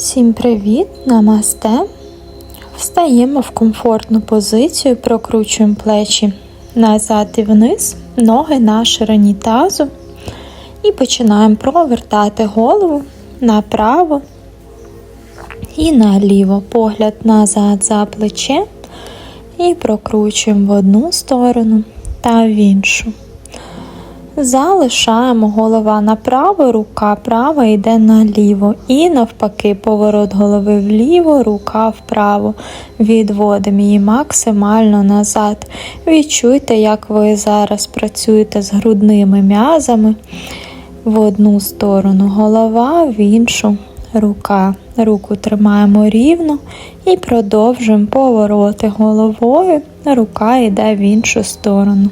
Всім привіт! Намасте. Встаємо в комфортну позицію, прокручуємо плечі назад і вниз, ноги на ширині тазу. І починаємо провертати голову направо і наліво. Погляд назад за плече. І прокручуємо в одну сторону та в іншу. Залишаємо голова направо, рука права йде наліво. І навпаки, поворот голови вліво, рука вправо. Відводимо її максимально назад. Відчуйте, як ви зараз працюєте з грудними м'язами в одну сторону голова, в іншу рука. Руку тримаємо рівно і продовжуємо повороти головою. Рука йде в іншу сторону.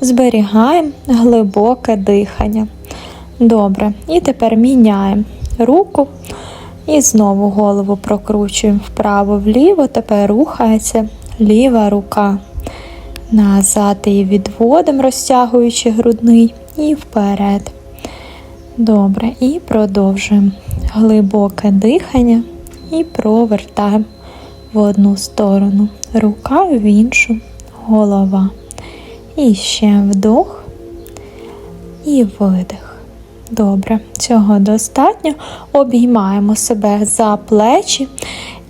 Зберігаємо глибоке дихання. Добре. І тепер міняємо руку. І знову голову прокручуємо вправо-вліво. Тепер рухається ліва рука. Назад її відводимо, розтягуючи грудний, і вперед. Добре. І продовжуємо глибоке дихання і провертаємо в одну сторону. Рука в іншу, голова. І ще вдох і видих. Добре, цього достатньо. Обіймаємо себе за плечі.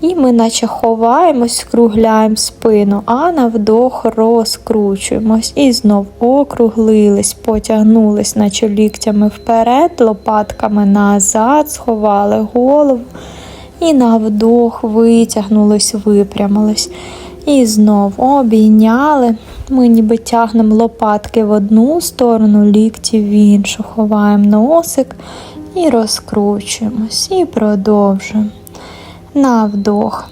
І ми наче ховаємось, скругляємо спину, а на вдох розкручуємось. І знов округлились, потягнулись, наче ліктями вперед, лопатками назад, сховали голову. І на вдох витягнулись, випрямились. І знов обійняли. Ми ніби тягнемо лопатки в одну сторону, лікті в іншу. Ховаємо носик і розкручуємось. І продовжуємо. На вдох.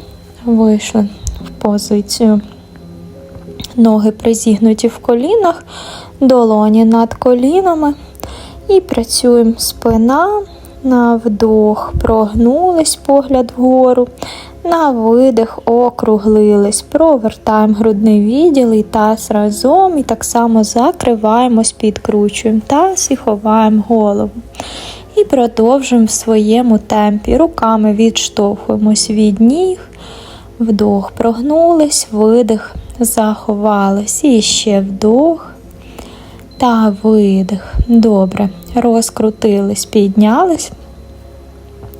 Вийшли в позицію. Ноги призігнуті в колінах, долоні над колінами. І працюємо спина. На вдох, прогнулись погляд вгору. На видих округлились, провертаємо грудний відділ і таз разом. І так само закриваємось, підкручуємо таз і ховаємо голову. І продовжуємо в своєму темпі. Руками відштовхуємось від ніг, вдох, прогнулись, видих, заховались. І ще вдох та видих. Добре. Розкрутились, піднялись.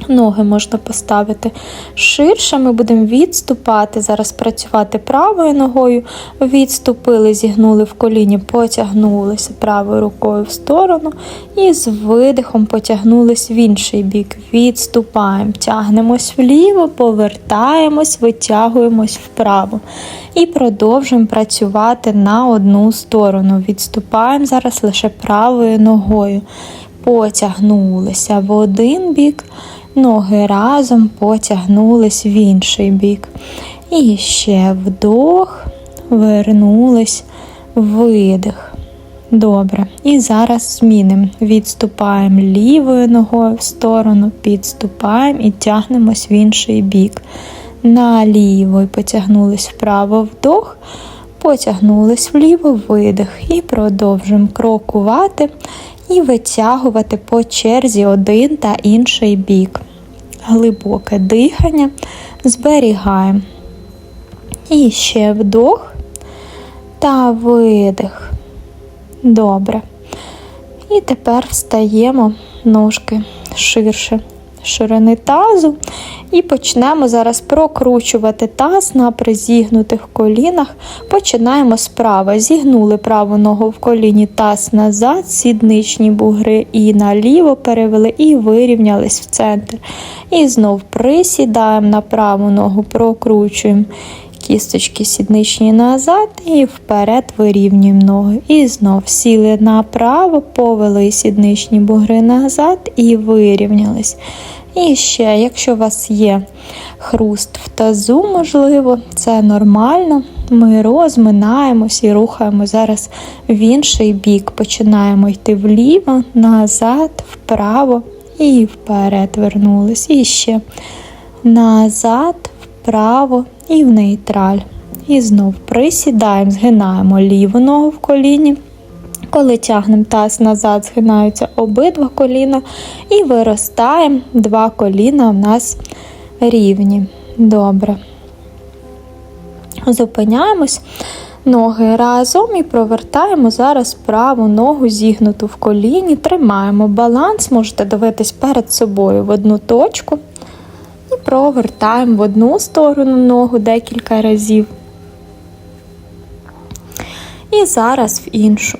Ноги можна поставити ширше. Ми будемо відступати. Зараз працювати правою ногою. Відступили, зігнули в коліні, потягнулися правою рукою в сторону. І з видихом потягнулись в інший бік. Відступаємо, тягнемось вліво, повертаємось, витягуємось вправо. І продовжуємо працювати на одну сторону. Відступаємо зараз лише правою ногою. Потягнулися в один бік. Ноги разом потягнулись в інший бік. І ще вдох, вернулись, видих. Добре. І зараз змінимо. Відступаємо лівою ногою в сторону, підступаємо і тягнемось в інший бік. Наліво і потягнулись вправо вдох, потягнулись вліво видих. І продовжуємо крокувати і витягувати по черзі один та інший бік. Глибоке дихання зберігаємо. І ще вдох та видих. Добре. І тепер встаємо ножки ширше ширини тазу. І почнемо зараз прокручувати таз на призігнутих колінах. Починаємо справа. Зігнули праву ногу в коліні таз назад, сідничні бугри і наліво перевели, і вирівнялись в центр. І знов присідаємо на праву ногу, прокручуємо. Кісточки сідничні назад і вперед вирівнюємо ноги. І знов сіли направо, повели сідничні бугри назад і вирівнялись. І ще, якщо у вас є хруст в тазу, можливо, це нормально. Ми розминаємось і рухаємо зараз в інший бік. Починаємо йти вліво, назад, вправо і вперед вернулись. І ще назад, вправо і в нейтраль. І знов присідаємо, згинаємо ліву ногу в коліні. Коли тягнемо таз назад, згинаються обидва коліна і виростаємо два коліна у нас рівні. Добре. Зупиняємось. Ноги разом і провертаємо зараз праву ногу зігнуту в коліні, тримаємо баланс, можете дивитись перед собою в одну точку. Провертаємо в одну сторону ногу декілька разів. І зараз в іншу.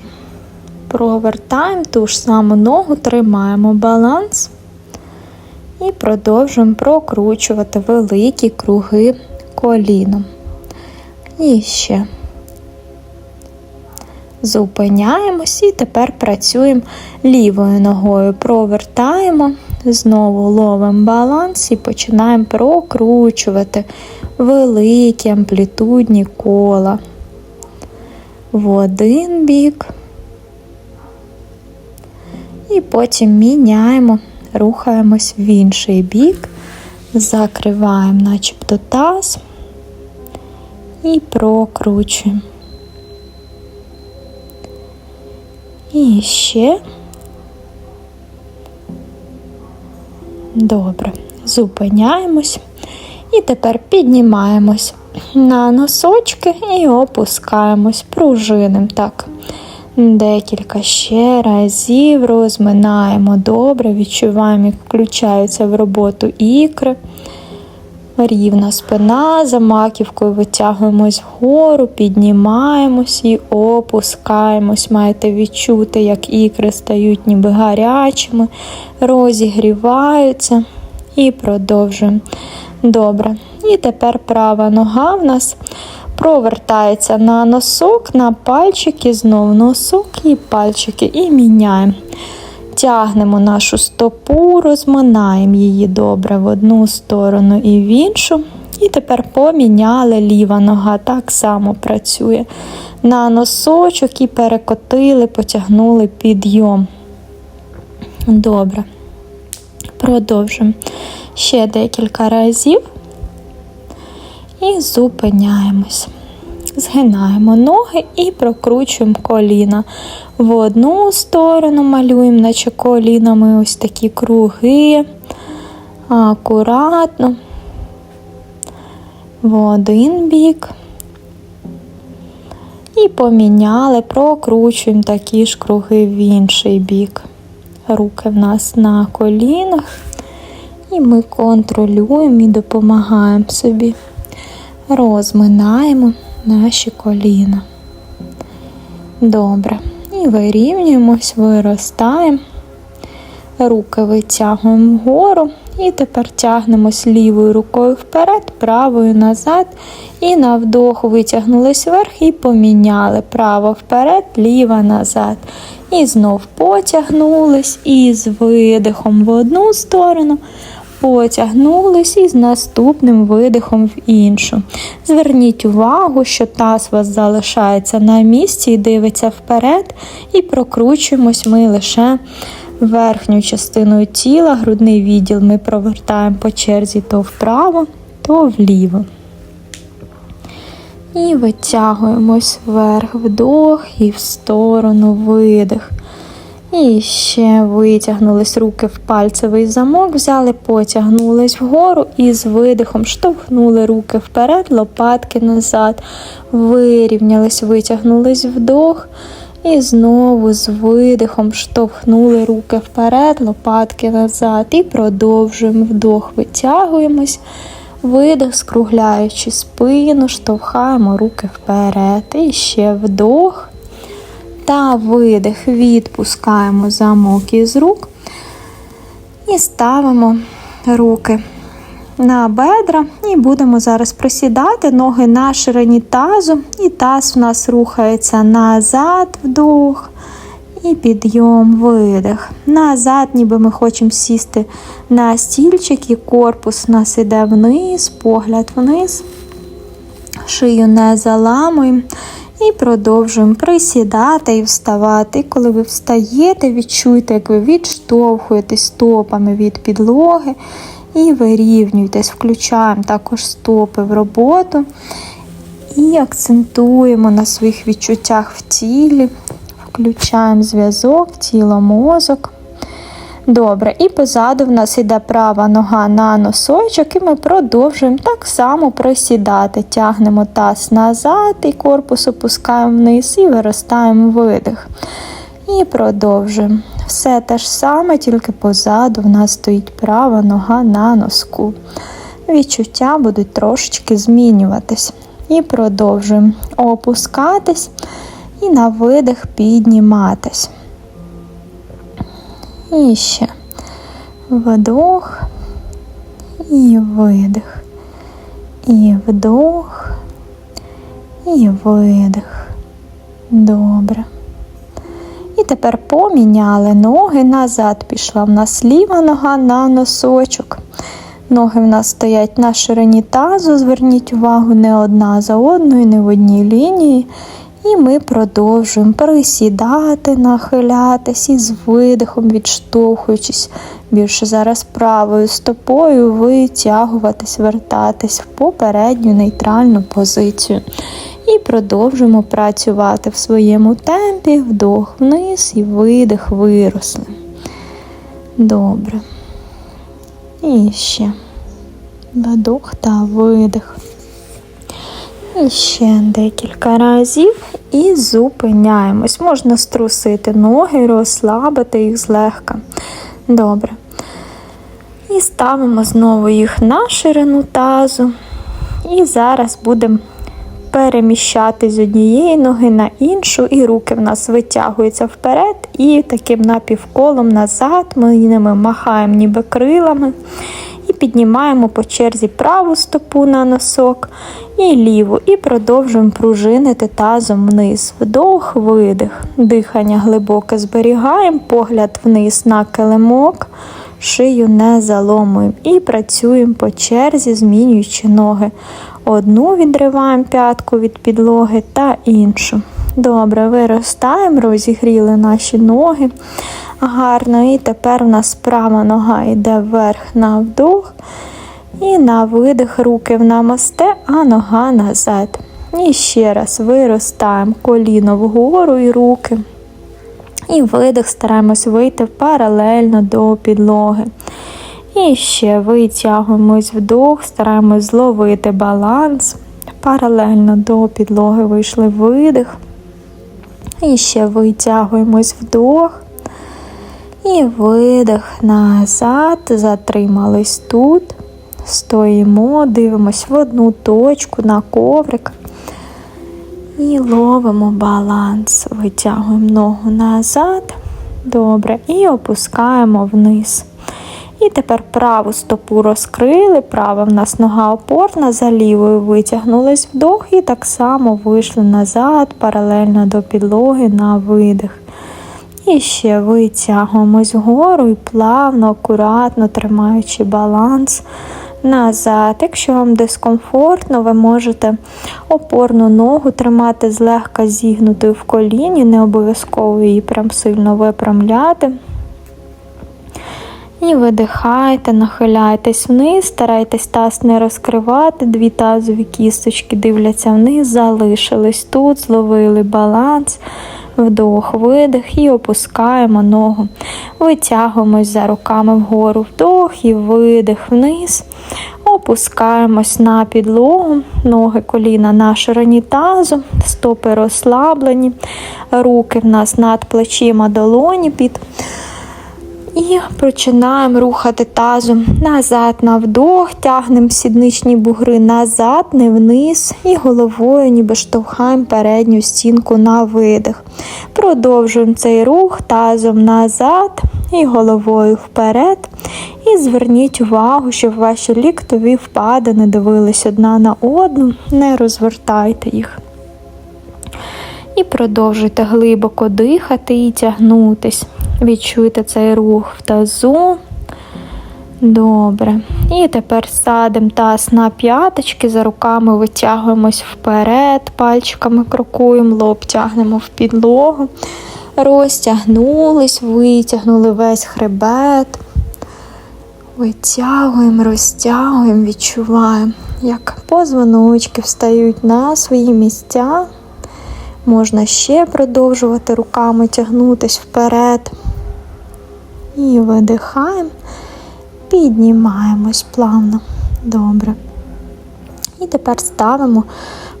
Провертаємо ту ж саму ногу, тримаємо баланс і продовжуємо прокручувати великі круги коліном. І ще. Зупиняємось і тепер працюємо лівою ногою. Провертаємо, знову ловимо баланс і починаємо прокручувати великі амплітудні кола в один бік. І потім міняємо, рухаємось в інший бік, закриваємо начебто таз і прокручуємо. І ще. Добре. Зупиняємось. І тепер піднімаємось на носочки і опускаємось пружиним. Так. Декілька ще разів розминаємо добре, відчуваємо, як включаються в роботу ікри. Рівна спина, за маківкою витягуємось вгору, піднімаємось і опускаємось. Маєте відчути, як ікри стають ніби гарячими, розігріваються і продовжуємо. Добре. І тепер права нога в нас провертається на носок, на пальчики, знову носок і пальчики, і міняємо. Тягнемо нашу стопу, розминаємо її добре в одну сторону і в іншу. І тепер поміняли ліва нога, так само працює. На носочок і перекотили, потягнули підйом. Добре. Продовжуємо ще декілька разів і зупиняємось. Згинаємо ноги і прокручуємо коліна. В одну сторону малюємо, наче колінами ось такі круги. Акуратно. В один бік. І поміняли, прокручуємо такі ж круги в інший бік. Руки в нас на колінах. І ми контролюємо і допомагаємо собі. Розминаємо наші коліна. Добре. І вирівнюємось, виростаємо. Руки витягуємо вгору. І тепер тягнемось лівою рукою вперед, правою назад. І на вдох витягнулись вверх і поміняли. Право вперед, ліва назад. І знов потягнулись і з видихом в одну сторону, потягнулись і з наступним видихом в іншу. Зверніть увагу, що таз вас залишається на місці і дивиться вперед, і прокручуємось ми лише верхню частиною тіла, грудний відділ ми провертаємо по черзі то вправо, то вліво. І витягуємось вверх вдох і в сторону видих. І ще витягнулись руки в пальцевий замок, взяли, потягнулись вгору і з видихом штовхнули руки вперед, лопатки назад, вирівнялись, витягнулись вдох. І знову з видихом штовхнули руки вперед, лопатки назад. І продовжуємо вдох, витягуємось, видих, скругляючи спину, штовхаємо руки вперед. І ще вдох та видих. Відпускаємо замок із рук і ставимо руки на бедра. І будемо зараз присідати ноги на ширині тазу. І таз в нас рухається назад, вдох. І підйом, видих. Назад, ніби ми хочемо сісти на стільчик, і корпус у нас іде вниз, погляд вниз. Шию не заламуємо. І продовжуємо присідати і вставати. І коли ви встаєте, відчуйте, як ви відштовхуєтесь стопами від підлоги і вирівнюйтесь, включаємо також стопи в роботу і акцентуємо на своїх відчуттях в тілі, включаємо зв'язок, тіло-мозок. Добре, і позаду в нас йде права нога на носочок, і ми продовжуємо так само присідати. Тягнемо таз назад, і корпус опускаємо вниз і виростаємо видих. І продовжуємо. Все те ж саме, тільки позаду в нас стоїть права нога на носку. Відчуття будуть трошечки змінюватись. І продовжуємо опускатись і на видих підніматись. І ще вдох і видих. І вдох, і видих. Добре. І тепер поміняли ноги назад. Пішла в нас ліва нога на носочок. Ноги в нас стоять на ширині тазу. Зверніть увагу, не одна за одною, не в одній лінії. І ми продовжуємо присідати, нахилятись і з видихом, відштовхуючись більше зараз правою стопою, витягуватись, вертатись в попередню нейтральну позицію. І продовжуємо працювати в своєму темпі, вдох вниз і видих виросли. Добре. І ще вдох та видих. І ще декілька разів і зупиняємось. Можна струсити ноги, розслабити їх злегка. Добре. І ставимо знову їх на ширину тазу. І зараз будемо переміщати з однієї ноги на іншу, і руки в нас витягуються вперед, і таким напівколом назад ми ними махаємо ніби крилами. Піднімаємо по черзі праву стопу на носок і ліву, і продовжуємо пружинити тазом вниз. Вдох, видих. Дихання глибоке зберігаємо, погляд вниз на килимок, шию не заломуємо. І працюємо по черзі, змінюючи ноги. Одну відриваємо п'ятку від підлоги та іншу. Добре, виростаємо, розігріли наші ноги гарно. І тепер у нас права нога йде вверх на вдох. І на видих руки в намасте, а нога назад. І ще раз виростаємо коліно вгору і руки. І видих стараємось вийти паралельно до підлоги. І ще витягуємось вдох, стараємось зловити баланс. Паралельно до підлоги вийшли видих. І ще витягуємось вдох. І видих назад, затримались тут. Стоїмо, дивимось в одну точку на коврик. І ловимо баланс. Витягуємо ногу назад. Добре. І опускаємо вниз. І тепер праву стопу розкрили, права в нас нога опорна, за лівою витягнулись вдох і так само вийшли назад, паралельно до підлоги на видих. І ще витягуємось вгору і плавно, акуратно тримаючи баланс назад. Якщо вам дискомфортно, ви можете опорну ногу тримати злегка зігнутою в коліні, не обов'язково її прям сильно випрямляти. І видихайте, нахиляйтесь вниз, старайтесь таз не розкривати, дві тазові кісточки дивляться вниз, залишились тут, зловили баланс. Вдох, видих і опускаємо ногу. Витягуємось за руками вгору, вдох і видих вниз. Опускаємось на підлогу, ноги коліна на ширині тазу, стопи розслаблені, руки в нас над плечима долоні під. І починаємо рухати тазом назад на вдох, тягнемо сідничні бугри назад, не вниз, і головою ніби штовхаємо передню стінку на видих. Продовжуємо цей рух тазом назад і головою вперед. І зверніть увагу, щоб ваші ліктові впади не дивились одна на одну, не розвертайте їх. І продовжуйте глибоко дихати і тягнутись. Відчуйте цей рух в тазу. Добре. І тепер садимо таз на п'яточки, за руками витягуємось вперед, пальчиками крокуємо, лоб тягнемо в підлогу. Розтягнулись, витягнули весь хребет. Витягуємо, розтягуємо, відчуваємо, як позвоночки встають на свої місця. Можна ще продовжувати руками тягнутись вперед. І видихаємо, піднімаємось плавно. Добре. І тепер ставимо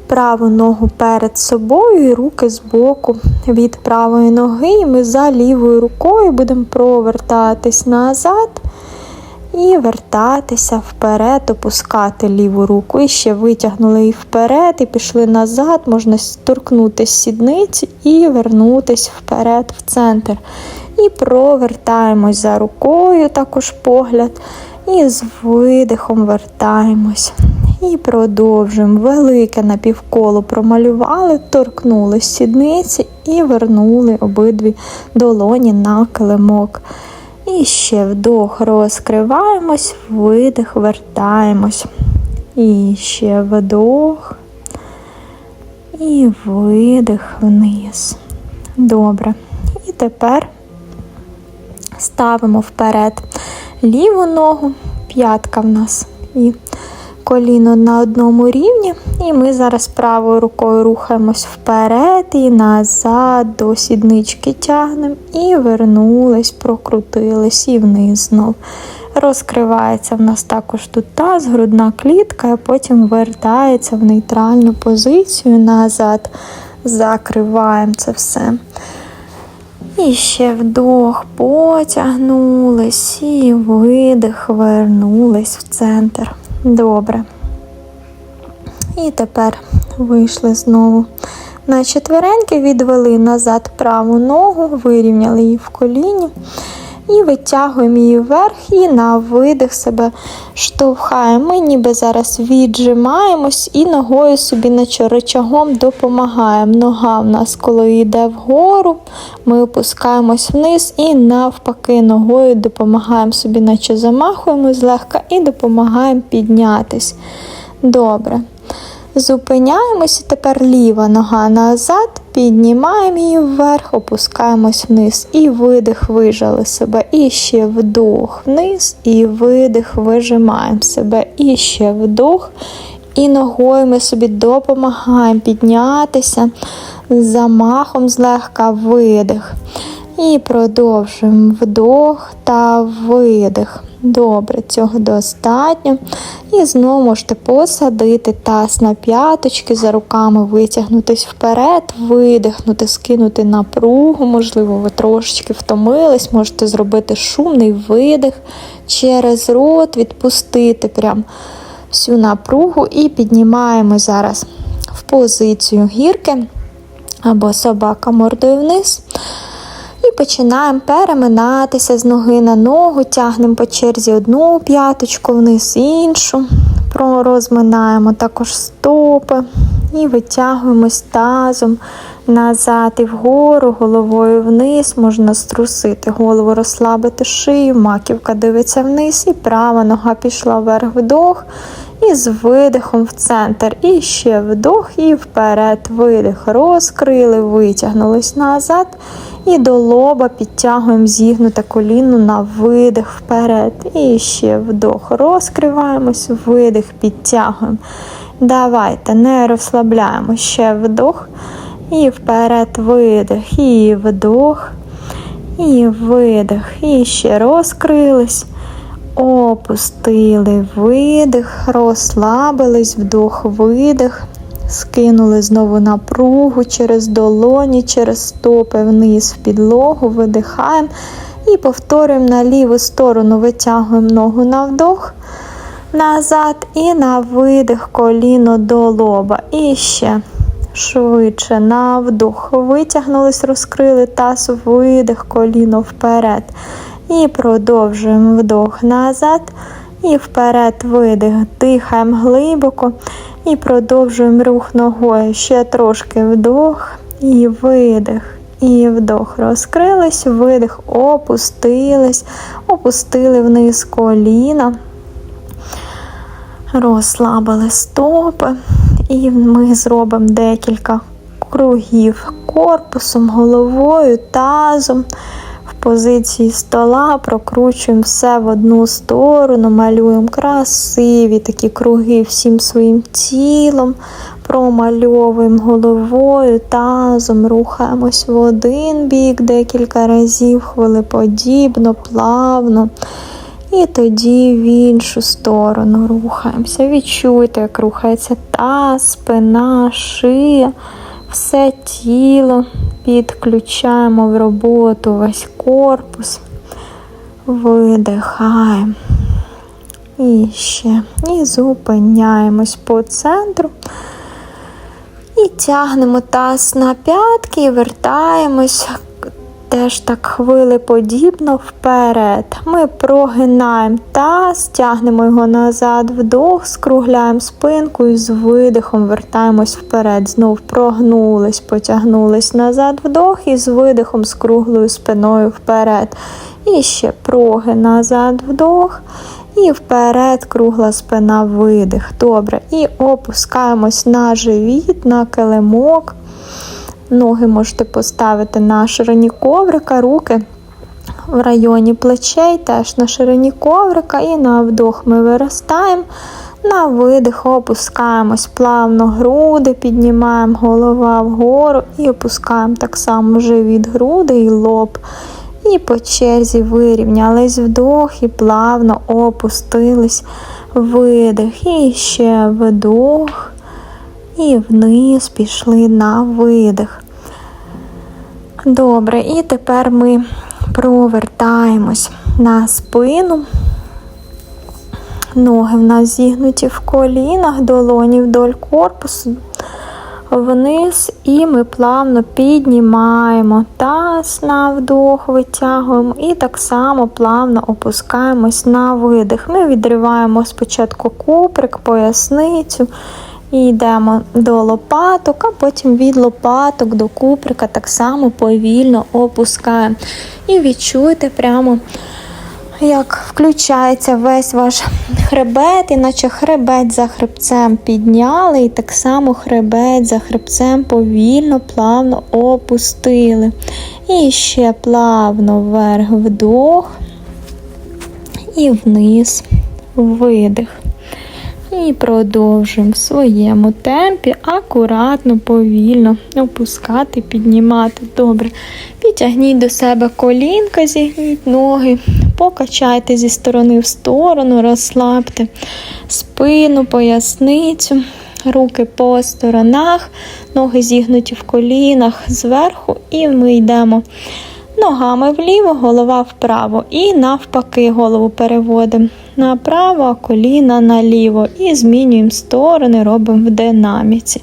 праву ногу перед собою і руки збоку від правої ноги. І ми за лівою рукою будемо провертатись назад і вертатися вперед, опускати ліву руку. І ще витягнули її вперед, і пішли назад. Можна торкнутися сідниці і вернутися вперед в центр. І провертаємось за рукою, також погляд. І з видихом вертаємось. І продовжуємо. Велике напівколо промалювали, торкнули сідниці і вернули обидві долоні на килимок. І ще вдох розкриваємось, видих, вертаємось. І ще вдох. І видих вниз. Добре. І тепер ставимо вперед ліву ногу, п'ятка в нас. І коліно на одному рівні. І ми зараз правою рукою рухаємось вперед і назад до сіднички тягнемо. І вернулись, прокрутились і вниз знов. Розкривається в нас також тут таз, грудна клітка, а потім вертається в нейтральну позицію назад. Закриваємо це все. І ще вдох, потягнулись, і видих, вернулись в центр. Добре. І тепер вийшли знову на четвереньки, відвели назад праву ногу, вирівняли її в коліні. І витягуємо її вверх і на видих себе штовхаємо. Ми ніби зараз віджимаємось і ногою собі рычагом допомагаємо. Нога в нас, коли йде вгору, ми опускаємось вниз і навпаки ногою допомагаємо собі, наче замахуємо злегка і допомагаємо піднятись. Добре. Зупиняємось і тепер ліва нога назад, піднімаємо її вверх, опускаємось вниз. І видих, вижали себе. І ще вдох вниз, і видих, вижимаємо себе. І ще вдох. І ногою ми собі допомагаємо піднятися замахом злегка видих. І продовжуємо вдох та видих. Добре, цього достатньо. І знову можете посадити таз на п'яточки, за руками витягнутись вперед, видихнути, скинути напругу. Можливо, ви трошечки втомились, можете зробити шумний видих через рот, відпустити прям всю напругу і піднімаємо зараз в позицію гірки або собака мордою вниз. І починаємо переминатися з ноги на ногу, тягнемо по черзі одну п'яточку вниз, іншу. Розминаємо також стопи і витягуємось тазом назад і вгору, головою вниз. Можна струсити голову, розслабити шию, маківка дивиться вниз, і права нога пішла вверх вдох. І з видихом в центр. І ще вдох, і вперед. Видих. Розкрили, витягнулись назад. І до лоба підтягуємо зігнуте коліно на видих вперед. І ще вдох. Розкриваємось, видих, підтягуємо. Давайте, не розслабляємо. Ще вдох. І вперед видих. І вдох. І видих. І ще розкрились. Опустили видих, розслабились, вдох, видих. Скинули знову напругу через долоні, через стопи вниз в підлогу, видихаємо. І повторюємо на ліву сторону, витягуємо ногу на вдох, назад і на видих коліно до лоба. І ще швидше на вдох. Витягнулись, розкрили таз, видих, коліно вперед. І продовжуємо вдох назад. І вперед видих. Дихаємо глибоко. І продовжуємо рух ногою. Ще трошки вдох і видих. І вдох. Розкрились, видих, опустились, опустили вниз коліна. Розслабили стопи. І ми зробимо декілька кругів корпусом, головою, тазом позиції стола, прокручуємо все в одну сторону, малюємо красиві такі круги всім своїм тілом. Промальовуємо головою, тазом, рухаємось в один бік декілька разів, хвилеподібно, плавно. І тоді в іншу сторону рухаємося. Відчуйте, як рухається таз, спина, шия, все тіло. Підключаємо в роботу весь корпус, видихаємо. І ще. І зупиняємось по центру. І тягнемо таз на п'ятки і вертаємось теж так хвилеподібно вперед. Ми прогинаємо таз, тягнемо його назад, вдох, скругляємо спинку і з видихом вертаємось вперед. Знов прогнулись, потягнулись назад, вдох і з видихом з круглою спиною вперед. І ще проги назад, вдох. І вперед кругла спина, видих. Добре. І опускаємось на живіт, на килимок. Ноги можете поставити на ширині коврика, руки в районі плечей, теж на ширині коврика. І на вдох ми виростаємо. На видих опускаємось плавно груди, піднімаємо голова вгору і опускаємо так само живіт груди і лоб. І по черзі вирівнялись вдох і плавно опустились видих. І ще вдох. І вниз пішли на видих. Добре, і тепер ми провертаємось на спину. Ноги в нас зігнуті в колінах, долоні вдоль корпусу вниз, і ми плавно піднімаємо таз на вдох, витягуємо, і так само плавно опускаємось на видих. Ми відриваємо спочатку куприк, поясницю. І йдемо до лопаток, а потім від лопаток до куприка так само повільно опускаємо. І відчуйте прямо, як включається весь ваш хребет, іначе хребет за хребцем підняли, і так само хребет за хребцем повільно, плавно опустили. І ще плавно вверх вдох і вниз видих. І продовжуємо в своєму темпі, акуратно, повільно опускати, піднімати. Добре. Підтягніть до себе колінка, зігніть ноги, покачайте зі сторони в сторону, розслабте спину, поясницю, руки по сторонах, ноги зігнуті в колінах зверху, і ми йдемо. Ногами вліво, голова вправо. І навпаки, голову переводимо направо, коліна наліво. І змінюємо сторони, робимо в динаміці.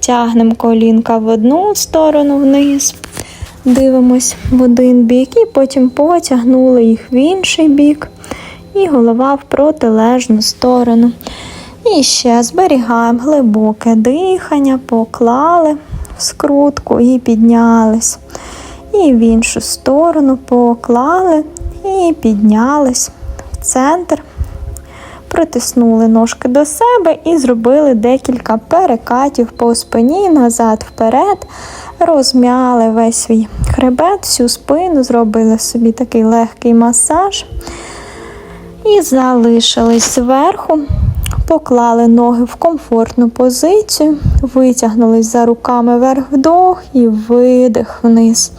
Тягнемо колінка в одну сторону вниз. Дивимось в один бік, і потім потягнули їх в інший бік. І голова в протилежну сторону. І ще зберігаємо глибоке дихання, поклали в скрутку і піднялись. І в іншу сторону поклали і піднялись в центр, притиснули ножки до себе і зробили декілька перекатів по спині, назад, вперед, розм'яли весь свій хребет, всю спину, зробили собі такий легкий масаж. І залишились зверху, поклали ноги в комфортну позицію, витягнулись за руками вверх вдох і видих вниз.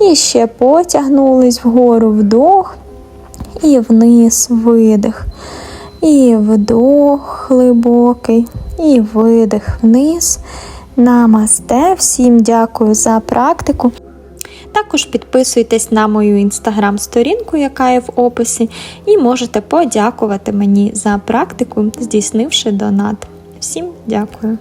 І ще потягнулись вгору вдох і вниз видих. І вдох глибокий, і видих вниз. Намасте. Всім дякую за практику. Також підписуйтесь на мою інстаграм-сторінку, яка є в описі, і можете подякувати мені за практику, здійснивши донат. Всім дякую!